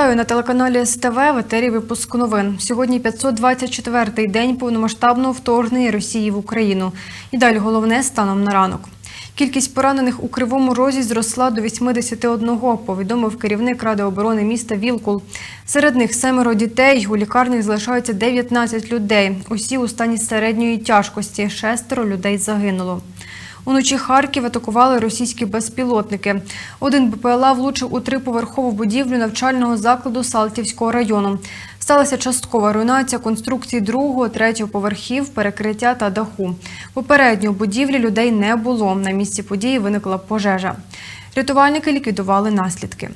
Вітаю на телеканалі СТВ в етері випуску новин. Сьогодні 524-й день повномасштабного вторгнення Росії в Україну. І далі головне станом на ранок. Кількість поранених у Кривому Розі зросла до 81, повідомив керівник Ради оборони міста Вілкул. Серед них семеро дітей, у лікарнях залишаються 19 людей. Усі у стані середньої тяжкості, шестеро людей загинуло. Уночі Харків атакували російські безпілотники. Один БПЛА влучив у триповерхову будівлю навчального закладу Салтівського району. Сталася часткова руйнація конструкції другого, третього поверхів, перекриття та даху. Попередньо у будівлі людей не було. На місці події виникла пожежа. Рятувальники ліквідували наслідки.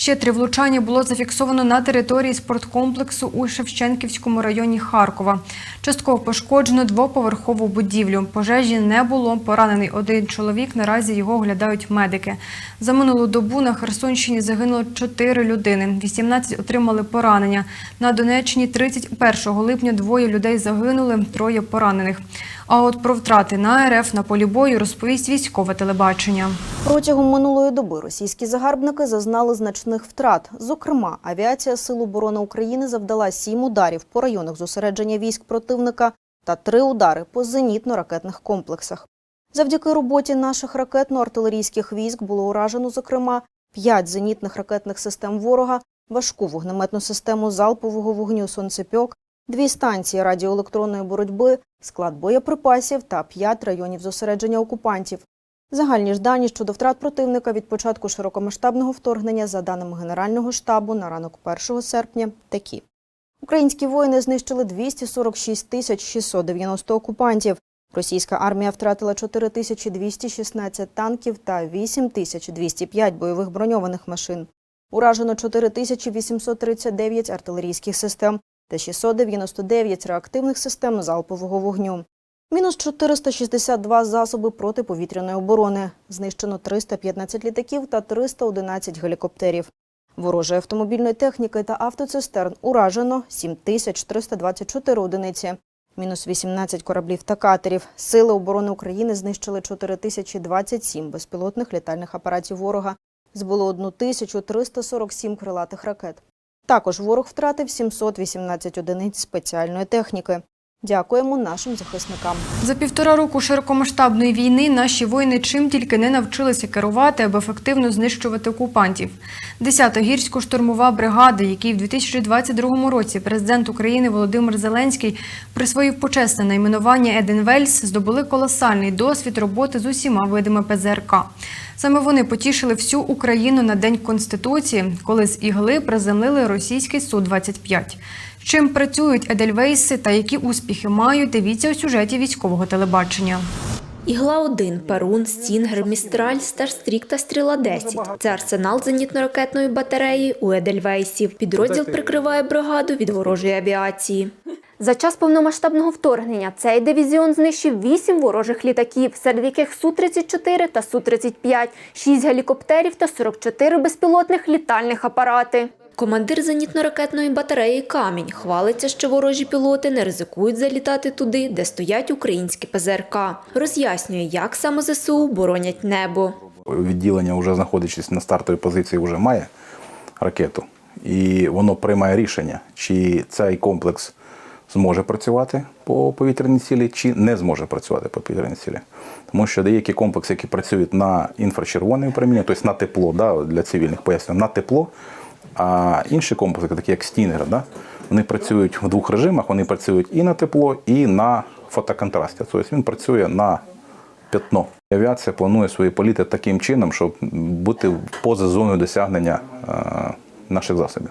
Ще три влучання було зафіксовано на території спорткомплексу у Шевченківському районі Харкова. Частково пошкоджено двоповерхову будівлю. Пожежі не було. Поранений один чоловік. Наразі його оглядають медики. За минулу добу на Херсонщині загинуло чотири людини. 18 отримали поранення. На Донеччині 31 липня двоє людей загинули, троє поранених. А от про втрати на РФ на полі бою розповість військове телебачення. Протягом минулої доби російські загарбники зазнали значних втрат. Зокрема, авіація Сил оборони України завдала сім ударів по районах зосередження військ противника та три удари по зенітно-ракетних комплексах. Завдяки роботі наших ракетно-артилерійських військ було уражено, зокрема, п'ять зенітних ракетних систем ворога, важку вогнеметну систему залпового вогню «Сонцепьок», дві станції радіоелектронної боротьби, склад боєприпасів та п'ять районів зосередження окупантів. Загальні ж дані щодо втрат противника від початку широкомасштабного вторгнення, за даними Генерального штабу, на ранок 1 серпня такі. Українські воїни знищили 246 тисяч 690 окупантів. Російська армія втратила 4216 танків та 8205 бойових броньованих машин. Уражено 4839 артилерійських систем та 699 реактивних систем залпового вогню. Мінус 462 засоби протиповітряної оборони. Знищено 315 літаків та 311 гелікоптерів. Ворожої автомобільної техніки та автоцистерн уражено 7324 одиниці. Мінус 18 кораблів та катерів. Сили оборони України знищили 4027 безпілотних літальних апаратів ворога. Збуло 1347 крилатих ракет. Також ворог втратив 718 одиниць спеціальної техніки. Дякуємо нашим захисникам. За півтора року широкомасштабної війни наші воїни чим тільки не навчилися керувати, аби ефективно знищувати окупантів. 10-та гірсько-штурмова бригада, якій в 2022 році президент України Володимир Зеленський присвоїв почесне найменування Еден Вельс, здобули колосальний досвід роботи з усіма видами ПЗРК. Саме вони потішили всю Україну на День Конституції, коли з ігли приземлили російський Су-25. Чим працюють Едельвейси та які успіхи мають, дивіться у сюжеті військового телебачення. Ігла-1, Перун, Стінгер, Містраль, Старстрік та Стріла-10 – це арсенал зенітно-ракетної батареї у Едельвейсів. Підрозділ прикриває бригаду від ворожої авіації. За час повномасштабного вторгнення цей дивізіон знищив 8 ворожих літаків, серед яких Су-34 та Су-35, 6 гелікоптерів та 44 безпілотних літальних апарати. Командир зенітно-ракетної батареї Камінь хвалиться, що ворожі пілоти не ризикують залітати туди, де стоять українські ПЗРК. Роз'яснює, як саме ЗСУ боронять небо. Відділення, вже знаходячись на стартовій позиції, вже має ракету, і воно приймає рішення, чи цей комплекс зможе працювати по повітряній цілі, чи не зможе працювати по повітряній цілі. Тому що деякі комплекси, які працюють на інфрачервоне випромінення, тобто на тепло, да, для цивільних поясню, на тепло, а інші комплекси, такі як Стінгер, да, вони працюють в двох режимах. Вони працюють і на тепло, і на фотоконтрасті. Тобто він працює на п'ятно. Авіація планує свої політи таким чином, щоб бути поза зоною досягнення е, наших засобів.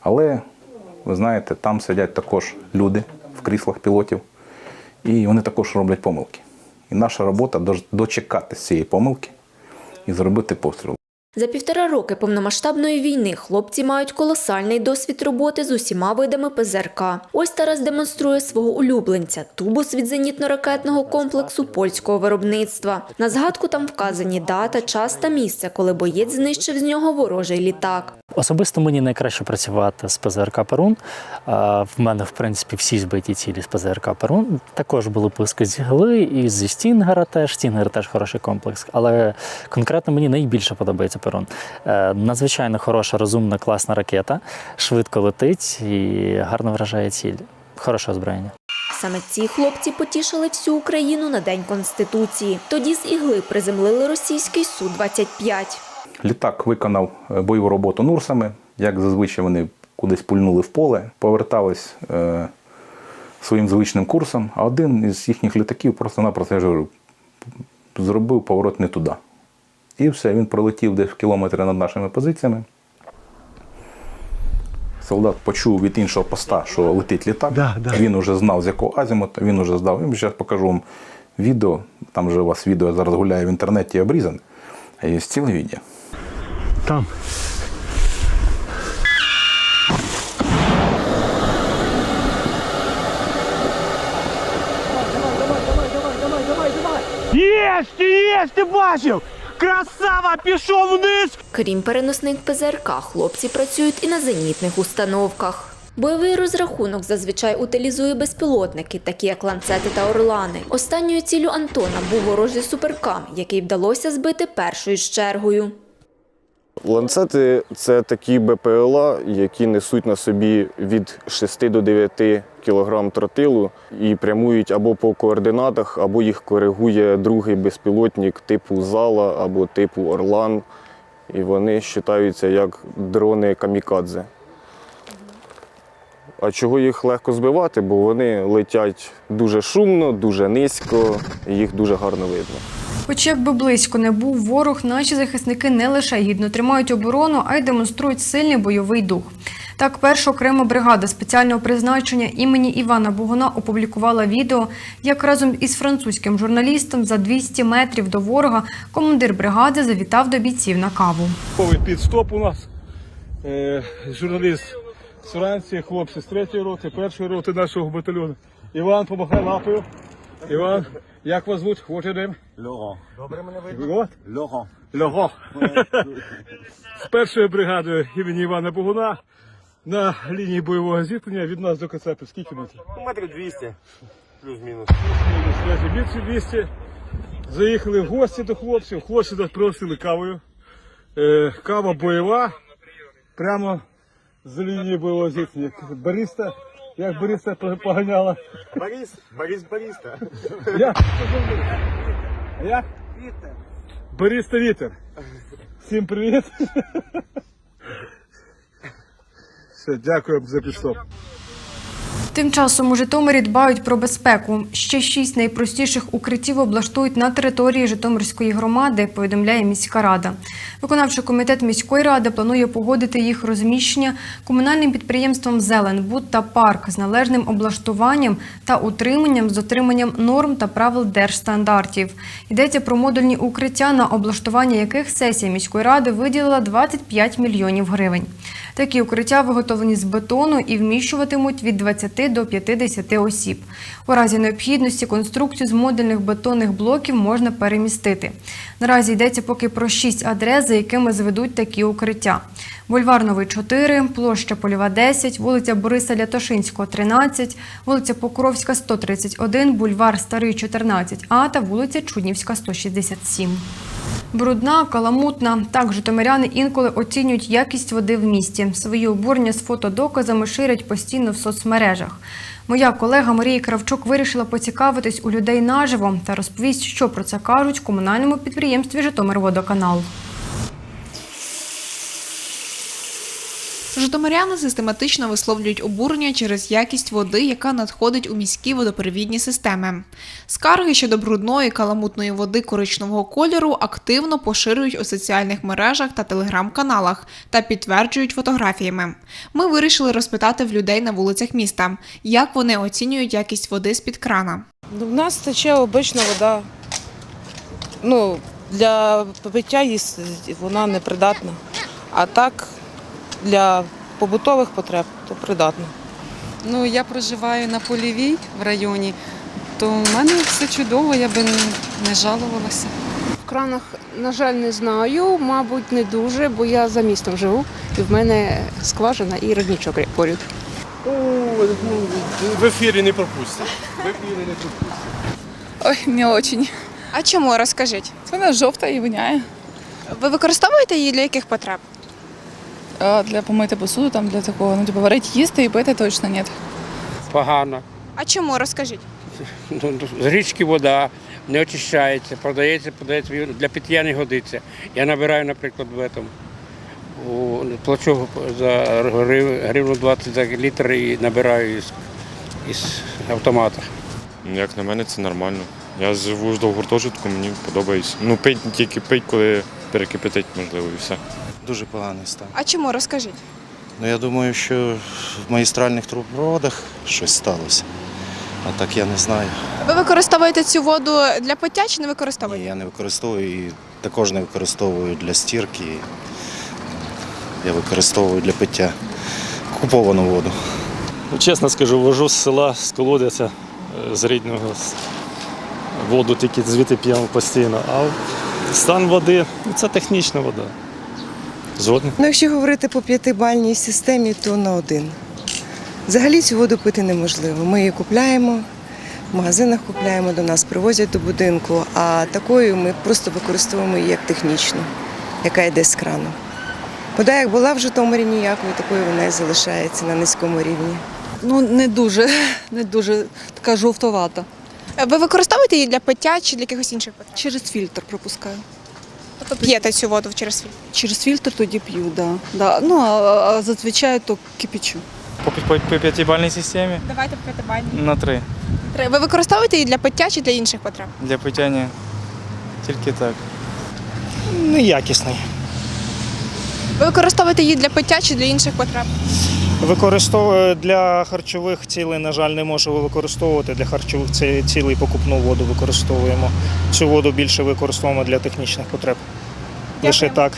Але ви знаєте, там сидять також люди в кріслах пілотів, і вони також роблять помилки. І наша робота дочекатися цієї помилки і зробити постріл. За півтора роки повномасштабної війни хлопці мають колосальний досвід роботи з усіма видами ПЗРК. Ось Тарас демонструє свого улюбленця – тубус від зенітно-ракетного комплексу польського виробництва. На згадку там вказані дата, час та місце, коли боєць знищив з нього ворожий літак. Особисто мені найкраще працювати з ПЗРК Перун. В мене, в принципі, всі збиті цілі з ПЗРК Перун. Також були пуски з Гли і зі Стінгера теж. Стінгер теж хороший комплекс. Але конкретно мені найбільше подобається 14 перун. Е, Надзвичайно хороша, розумна, класна ракета, швидко летить і гарно вражає ціль. Хороше озброєння. Саме ці хлопці потішили всю Україну на День Конституції. Тоді з ігли приземлили російський Су-25. Літак виконав е, бойову роботу Нурсами. Як зазвичай вони кудись пульнули в поле, повертались е, своїм звичним курсом, а один із їхніх літаків просто-напросто я ж говорю, зробив поворот не туди. І все, він пролетів десь в кілометри над нашими позиціями. Солдат почув від іншого поста, що летить літак. Да, да. Він вже знав, з якого азімута, він вже здав. Я зараз покажу вам відео. Там же у вас відео зараз гуляє в інтернеті обрізане. А є ціле відео. Там. Єсть, єсть, ти бачив! Красава, пішов вниз! Крім переносних ПЗРК, хлопці працюють і на зенітних установках. Бойовий розрахунок зазвичай утилізує безпілотники, такі як ланцети та орлани. Останньою ціллю Антона був ворожий суперкам, який вдалося збити першою з чергою. Ланцети це такі БПЛА, які несуть на собі від 6 до 9 кг тротилу і прямують або по координатах, або їх коригує другий безпілотник типу Зала або типу Орлан. І вони вважаються як дрони камікадзе. А чого їх легко збивати? Бо вони летять дуже шумно, дуже низько, і їх дуже гарно видно. Хоч як би близько не був ворог, наші захисники не лише гідно тримають оборону, а й демонструють сильний бойовий дух. Так, перша окрема бригада спеціального призначення імені Івана Богуна опублікувала відео, як разом із французьким журналістом за 200 метрів до ворога командир бригади завітав до бійців на каву. Підстоп у нас. Е, журналіст з Франції, хлопці з третьої роти, першої роти нашого батальйону. Іван, помахай лапою. Іван, як вас звуть? Your name? Добре мене видно? Лоран. Лього. З першої бригади імені Івана Богуна на лінії бойового зіткнення від нас до Кацапів. Скільки метрів? Ну, метрів 200, плюс-мінус. Плюс-мінус, більше 200. Заїхали в гості до хлопців. Хлопці нас просили кавою. Е, кава бойова. Прямо з лінії бойового зіткнення. Бариста. Як бариста поганяла? Борис, Борис Бориста. Як? Як? Вітер. Бариста вітер. Всім привіт. Все, дякую за підстоп. Тим часом у Житомирі дбають про безпеку. Ще шість найпростіших укриттів облаштують на території Житомирської громади, повідомляє міська рада. Виконавчий комітет міської ради планує погодити їх розміщення комунальним підприємством Зеленбуд та парк з належним облаштуванням та утриманням з дотриманням норм та правил держстандартів. Йдеться про модульні укриття, на облаштування яких сесія міської ради виділила 25 мільйонів гривень. Такі укриття виготовлені з бетону і вміщуватимуть від 20 до 50 осіб. У разі необхідності конструкцію з модульних бетонних блоків можна перемістити. Наразі йдеться поки про шість адрес, за якими зведуть такі укриття. Бульвар Новий 4, площа Польова 10, вулиця Бориса Лятошинського 13, вулиця Покровська 131, бульвар Старий 14А та вулиця Чуднівська 167. Брудна, каламутна. Так житомиряни інколи оцінюють якість води в місті. Свої обурення з фотодоказами ширять постійно в соцмережах. Моя колега Марія Кравчук вирішила поцікавитись у людей наживо та розповість, що про це кажуть в комунальному підприємстві Житомирводоканал. Житомиряни систематично висловлюють обурення через якість води, яка надходить у міські водопровідні системи. Скарги щодо брудної каламутної води коричневого кольору активно поширюють у соціальних мережах та телеграм-каналах та підтверджують фотографіями. Ми вирішили розпитати в людей на вулицях міста, як вони оцінюють якість води з-під крана. Ну, в нас тече обична вода. Ну, для пиття вона непридатна. А так для побутових потреб то придатна. Ну, я проживаю на Полівій в районі, то в мене все чудово, я би не жалувалася. В кранах, на жаль, не знаю, мабуть, не дуже, бо я за містом живу, і в мене скважина і родничок поряд. В ефірі не пропустять. В ефірі не пропустять. Ой, не очень. А чому розкажіть? Вона жовта і воняє. Ви використовуєте її для яких потреб? А для помити посуду, там для такого, ну, типу, варити їсти і пити точно ні. Погано. А чому розкажіть? Ну, З річки вода не очищається, продається, подається для пиття не годиться. Я набираю, наприклад, в этом. У, плачу за гривну 20 за літр і набираю із, із автомата. Як на мене, це нормально. Я живу ж до гуртожитку, мені подобається. Ну, пить тільки пить, коли перекипятить, можливо, і все. Дуже поганий стан. А чому розкажіть? Ну я думаю, що в магістральних трубопроводах щось сталося. А так я не знаю. Ви використовуєте цю воду для пиття чи не Ні, використовуєте? я не використовую і також не використовую для стірки. Я використовую для пиття куповану воду. Ну, чесно скажу, вожу з села, з колодязя, е, з рідного. з- Воду тільки звідти п'ємо постійно. А стан води ну, це технічна вода. Згодний. Ну, якщо говорити по п'ятибальній системі, то на один. Взагалі цю воду пити неможливо. Ми її купляємо, в магазинах купляємо, до нас привозять до будинку, а такою ми просто використовуємо її як технічну, яка йде з крану. Вода, як була в Житомирі ніякою, такою вона і залишається на низькому рівні. Ну, не дуже, не дуже така жовтовата. Ви використовуєте її для пиття чи для якихось інших потреб? Через фільтр пропускаю. Тобто п'єте цю воду через фільтр? Через фільтр тоді п'ю, да. Да. Ну, а, а зазвичай то кипячу. По, по, по п'ятибальній системі Давайте по п'ятибальній. на три. Ви використовуєте її для пиття чи для інших потреб? Для пиття ні. Тільки так. Неякісний. Ви використовуєте її для пиття чи для інших потреб? Використовую для харчових цілей, на жаль, не можу використовувати. Для харчових ці- цілей покупну воду використовуємо. Цю воду більше використовуємо для технічних потреб. Лише так.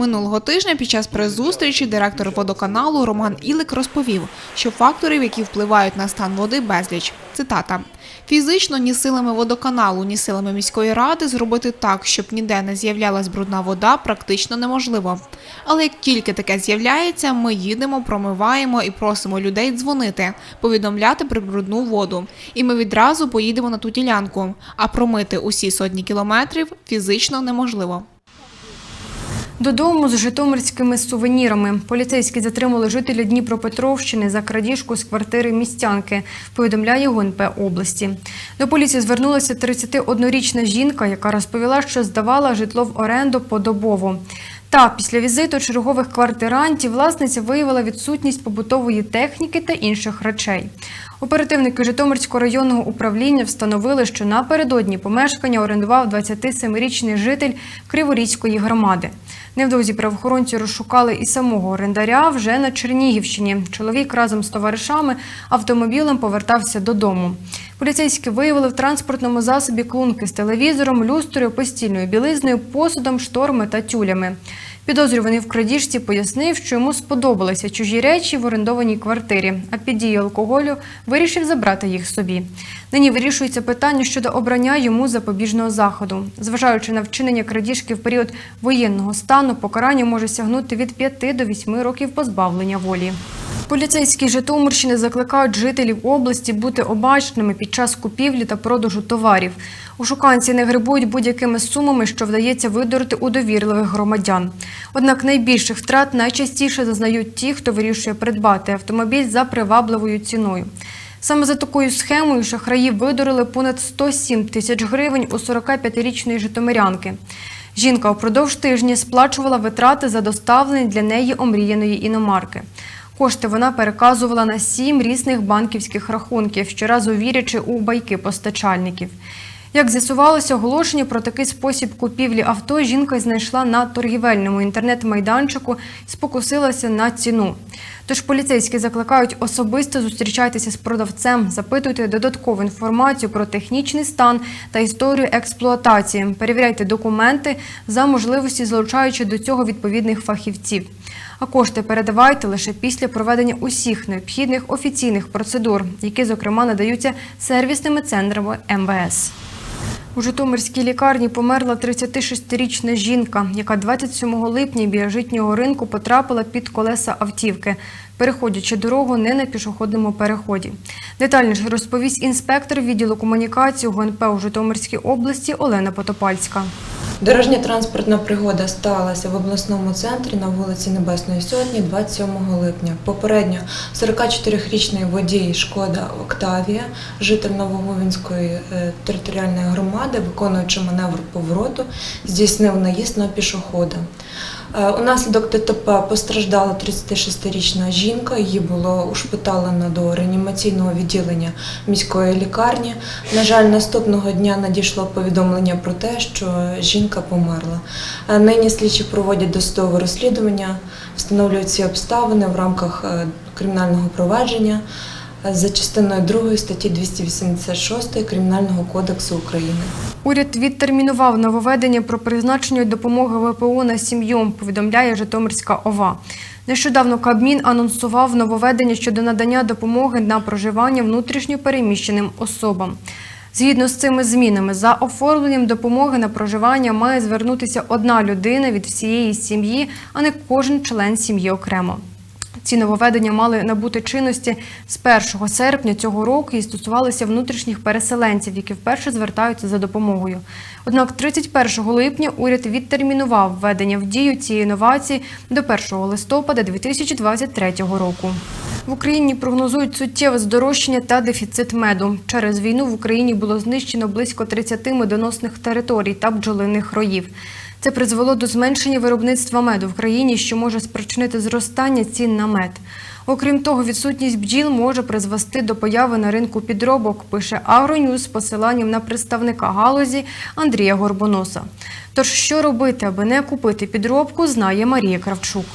Минулого тижня під час прес-зустрічі директор водоканалу Роман Ілик розповів, що факторів, які впливають на стан води, безліч. Цитата: фізично ні силами водоканалу, ні силами міської ради зробити так, щоб ніде не з'являлась брудна вода, практично неможливо. Але як тільки таке з'являється, ми їдемо, промиваємо і просимо людей дзвонити, повідомляти про брудну воду. І ми відразу поїдемо на ту ділянку. А промити усі сотні кілометрів фізично неможливо. Додому з житомирськими сувенірами. Поліцейські затримали жителя Дніпропетровщини за крадіжку з квартири містянки, повідомляє ГУНП області. До поліції звернулася 31-річна жінка, яка розповіла, що здавала житло в оренду подобово. Та після візиту чергових квартирантів власниця виявила відсутність побутової техніки та інших речей. Оперативники Житомирського районного управління встановили, що напередодні помешкання орендував 27-річний житель Криворізької громади. Невдовзі правоохоронці розшукали і самого орендаря вже на Чернігівщині. Чоловік разом з товаришами автомобілем повертався додому. Поліцейські виявили в транспортному засобі клунки з телевізором, люстрою, постільною білизною, посудом, шторми та тюлями. Підозрюваний в крадіжці пояснив, що йому сподобалися чужі речі в орендованій квартирі, а під дією алкоголю вирішив забрати їх собі. Нині вирішується питання щодо обрання йому запобіжного заходу. Зважаючи на вчинення крадіжки в період воєнного стану, покарання може сягнути від 5 до 8 років позбавлення волі. Поліцейські Житомирщини закликають жителів області бути обачними під час купівлі та продажу товарів. Ошуканці не грибують будь-якими сумами, що вдається видурити у довірливих громадян. Однак найбільших втрат найчастіше зазнають ті, хто вирішує придбати автомобіль за привабливою ціною. Саме за такою схемою шахраї видурили понад 107 тисяч гривень у 45-річної житомирянки. Жінка упродовж тижня сплачувала витрати за доставлення для неї омріяної іномарки. Кошти вона переказувала на сім різних банківських рахунків, щоразу вірячи у байки постачальників. Як з'ясувалося, оголошення про такий спосіб купівлі авто жінка знайшла на торгівельному інтернет-майданчику і спокусилася на ціну. Тож поліцейські закликають особисто зустрічатися з продавцем, запитуйте додаткову інформацію про технічний стан та історію експлуатації. Перевіряйте документи за можливості, залучаючи до цього відповідних фахівців. А кошти передавайте лише після проведення усіх необхідних офіційних процедур, які, зокрема, надаються сервісними центрами МВС. У Житомирській лікарні померла 36-річна жінка, яка 27 липня біля житнього ринку потрапила під колеса автівки, переходячи дорогу не на пішохідному переході. Детальніше розповість інспектор відділу комунікації ГУНП у Житомирській області Олена Потопальська. Дорожня транспортна пригода сталася в обласному центрі на вулиці Небесної Сотні 27 липня. Попередньо 44-річний водій Шкода Октавія, житель Новоговінської е, територіальної громади, виконуючи маневр повороту, здійснив наїзд на пішохода. Е, Унаслідок ДТП постраждала 36-річна жінка. Її було ушпиталено до реанімаційного відділення міської лікарні. На жаль, наступного дня надійшло повідомлення про те, що жінка померла. Е, Нині слідчі проводять досудове розслідування, встановлюють ці обставини в рамках е, кримінального провадження за частиною 2 статті 286 Кримінального кодексу України. Уряд відтермінував нововведення про призначення допомоги ВПО на сім'ю, повідомляє Житомирська ОВА. Нещодавно Кабмін анонсував нововведення щодо надання допомоги на проживання внутрішньо переміщеним особам. Згідно з цими змінами, за оформленням допомоги на проживання має звернутися одна людина від всієї сім'ї, а не кожен член сім'ї окремо. Ці нововведення мали набути чинності з 1 серпня цього року і стосувалися внутрішніх переселенців, які вперше звертаються за допомогою. Однак 31 липня уряд відтермінував введення в дію цієї новації до 1 листопада 2023 року. В Україні прогнозують суттєве здорожчання та дефіцит меду. Через війну в Україні було знищено близько 30 медоносних територій та бджолиних роїв. Це призвело до зменшення виробництва меду в країні, що може спричинити зростання цін на мед. Окрім того, відсутність бджіл може призвести до появи на ринку підробок, пише Агроньюз з посиланням на представника галузі Андрія Горбоноса. Тож, що робити, аби не купити підробку, знає Марія Кравчук.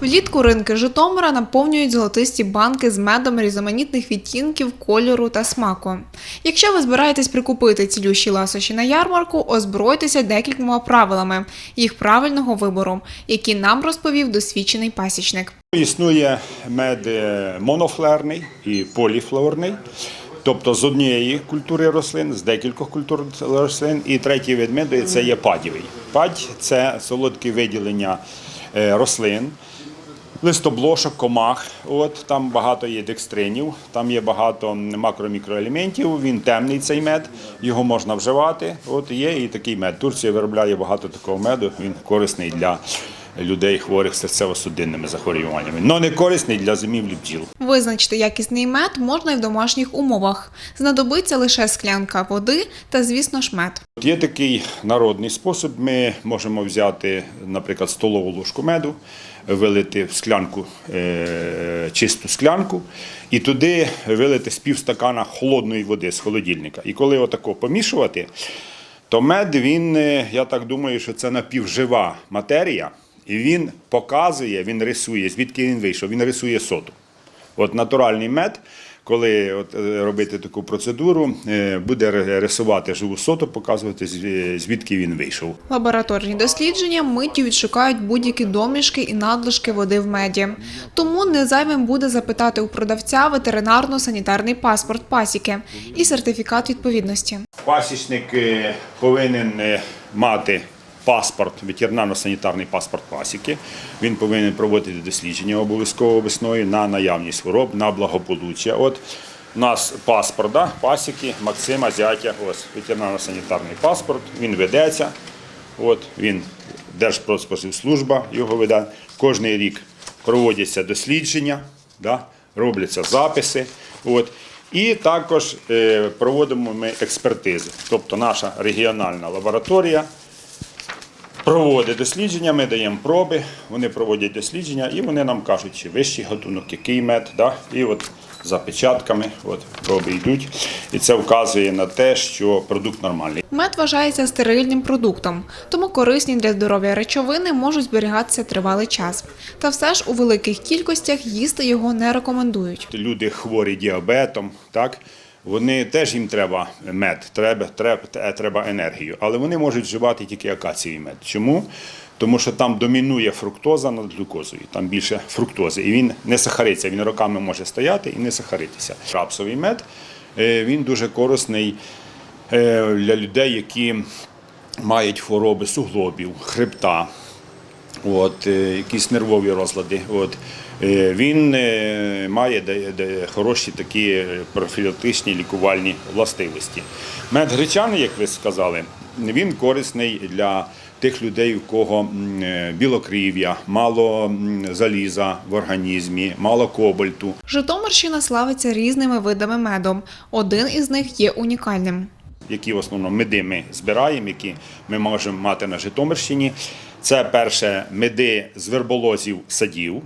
Влітку ринки Житомира наповнюють золотисті банки з медом різноманітних відтінків, кольору та смаку. Якщо ви збираєтесь прикупити цілющі ласощі на ярмарку, озбройтеся декількома правилами їх правильного вибору, які нам розповів досвідчений пасічник. Існує мед е, монофлерний і поліфлорний, тобто з однієї культури рослин, з декількох культур рослин. І третій вид меду це є падівий. Падь це солодкі виділення е, рослин. Листоблошок, комах, от там багато є декстринів, там є багато макро-мікроелементів. Він темний цей мед, його можна вживати. От є і такий мед. Турція виробляє багато такого меду. Він корисний для людей хворих серцево-судинними захворюваннями, але не корисний для зимівлі бджіл. Визначити якісний мед можна і в домашніх умовах. Знадобиться лише склянка води та, звісно ж, мед. От Є такий народний спосіб. Ми можемо взяти, наприклад, столову ложку меду, вилити в склянку, е, чисту склянку, і туди вилити з півстакана холодної води з холодильника. І коли отако помішувати, то мед, він, е, я так думаю, що це напівжива матерія, і він показує, він рисує, звідки він вийшов, він рисує соту. От натуральний мед, коли от, е, робити таку процедуру, е, буде ри- рисувати живу соту, показувати звідки він вийшов. Лабораторні дослідження миттю відшукають будь-які домішки і надлишки води в меді. Тому не зайвим буде запитати у продавця ветеринарно-санітарний паспорт пасіки і сертифікат відповідності. Пасічник е, повинен е, мати паспорт, ветеринарно-санітарний паспорт пасіки. Він повинен проводити дослідження обов'язково весною на наявність хвороб, на благополуччя. От у нас паспорт да, пасіки Максима Зятя, ось ветеринарно-санітарний паспорт, він ведеться. От він Держпродспоживслужба його веде. Кожний рік проводяться дослідження, да, робляться записи. От. І також е, проводимо ми експертизи. Тобто наша регіональна лабораторія проводить дослідження, ми даємо проби, вони проводять дослідження і вони нам кажуть, чи вищий гатунок, який мед. Да? І от за печатками от, проби йдуть. І це вказує на те, що продукт нормальний. Мед вважається стерильним продуктом, тому корисні для здоров'я речовини можуть зберігатися тривалий час. Та все ж у великих кількостях їсти його не рекомендують. Люди хворі діабетом, так? Вони теж їм треба мед, треба, треба, треба енергію, але вони можуть вживати тільки акацієвий мед. Чому? Тому що там домінує фруктоза над глюкозою, там більше фруктози, і він не сахариться, він роками може стояти і не сахаритися. Рапсовий мед е, він дуже корисний е, для людей, які мають хвороби суглобів, хребта. от, е, якісь нервові розлади. От. Е, Він е, має хороші такі е, профілактичні лікувальні властивості. Мед гречаний, як ви сказали, він корисний для тих людей, у кого білокрів'я, мало заліза в організмі, мало кобальту. Житомирщина славиться різними видами меду. Один із них є унікальним. які в основному меди ми збираємо, які ми можемо мати на Житомирщині. Це перше меди з верболозів садів,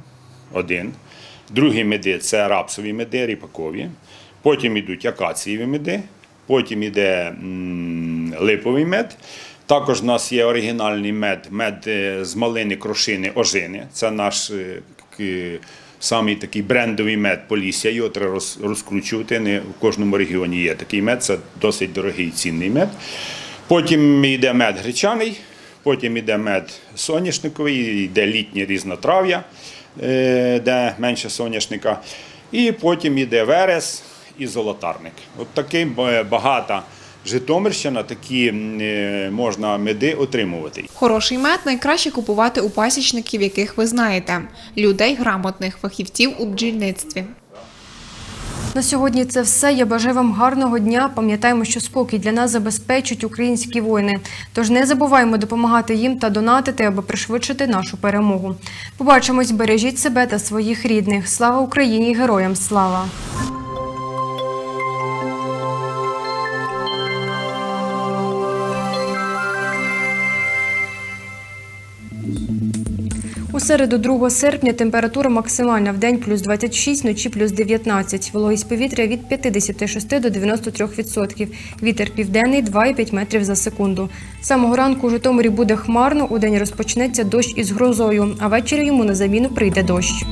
один. Другі меди це рапсові меди, ріпакові. Потім йдуть акацієві меди, потім йде липовий мед. Також у нас є оригінальний мед, мед е, з малини, крошини, ожини. Це наш е, самий такий брендовий мед Полісся. Його треба розкручувати. Не в кожному регіоні є такий мед. Це досить дорогий і цінний мед. Потім йде мед гречаний, потім йде мед соняшниковий, йде літнє різнотрав'я, де менше соняшника. І потім йде верес і золотарник. От такий е, багата Житомирщина, такі е, можна меди отримувати. Хороший мед найкраще купувати у пасічників, яких ви знаєте, людей грамотних, фахівців у бджільництві. На сьогодні це все. Я бажаю вам гарного дня. Пам'ятаємо, що спокій для нас забезпечують українські воїни. Тож не забуваємо допомагати їм та донатити, аби пришвидшити нашу перемогу. Побачимось, бережіть себе та своїх рідних. Слава Україні! Героям слава! Середу 2 серпня температура максимальна в день плюс 26, вночі плюс 19. Вологість повітря від 56 до 93%. Вітер південний 2,5 метрів за секунду. З Самого ранку у Житомирі буде хмарно, у день розпочнеться дощ із грозою, а ввечері йому на заміну прийде дощ.